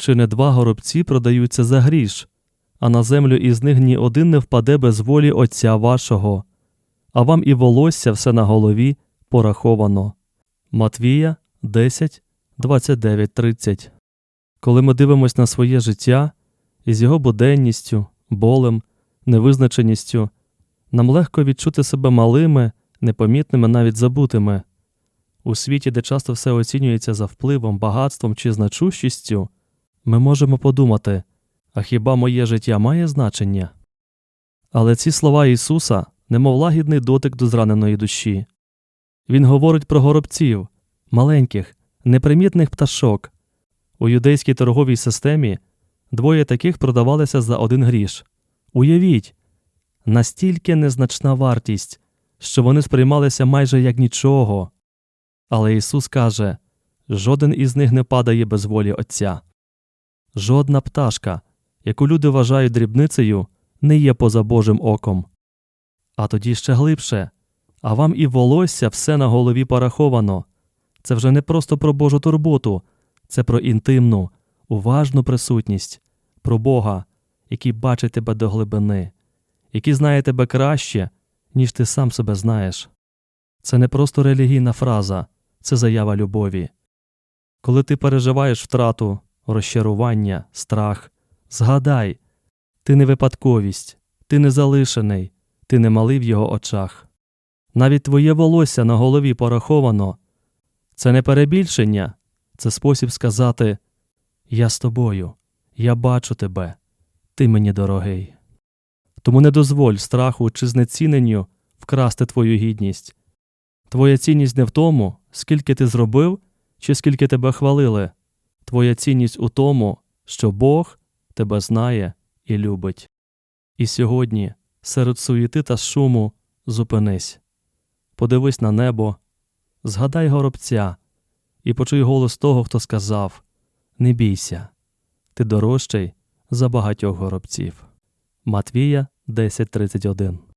Чи не два горобці продаються за гріш, а на землю із них ні один не впаде без волі Отця вашого, а вам і волосся все на голові пораховано. Матвія 10, 29, 30 Коли ми дивимося на своє життя із його буденністю, болем, невизначеністю, нам легко відчути себе малими, непомітними, навіть забутими. У світі, де часто все оцінюється за впливом, багатством чи значущістю, ми можемо подумати, а хіба моє життя має значення? Але ці слова Ісуса немов лагідний дотик до зраненої душі. Він говорить про горобців, маленьких, непримітних пташок. У юдейській торговій системі двоє таких продавалися за один гріш. Уявіть, настільки незначна вартість, що вони сприймалися майже як нічого. Але Ісус каже жоден із них не падає без волі Отця. Жодна пташка, яку люди вважають дрібницею, не є поза Божим оком. А тоді ще глибше. А вам і волосся все на голові пораховано. Це вже не просто про Божу турботу, це про інтимну, уважну присутність, про Бога, який бачить тебе до глибини, який знає тебе краще, ніж ти сам себе знаєш. Це не просто релігійна фраза, це заява любові. Коли ти переживаєш втрату, розчарування, страх, згадай, ти не випадковість, ти не залишений, ти не малий в його очах. Навіть твоє волосся на голові пораховано. Це не перебільшення, це спосіб сказати Я з тобою, я бачу тебе, ти мені дорогий. Тому не дозволь страху чи знеціненню вкрасти твою гідність. Твоя цінність не в тому, скільки ти зробив чи скільки тебе хвалили. Твоя цінність у тому, що Бог тебе знає і любить. І сьогодні, серед суєти та шуму, зупинись, подивись на небо, згадай горобця і почуй голос того, хто сказав Не бійся, ти дорожчий за багатьох горобців. Матвія 10.31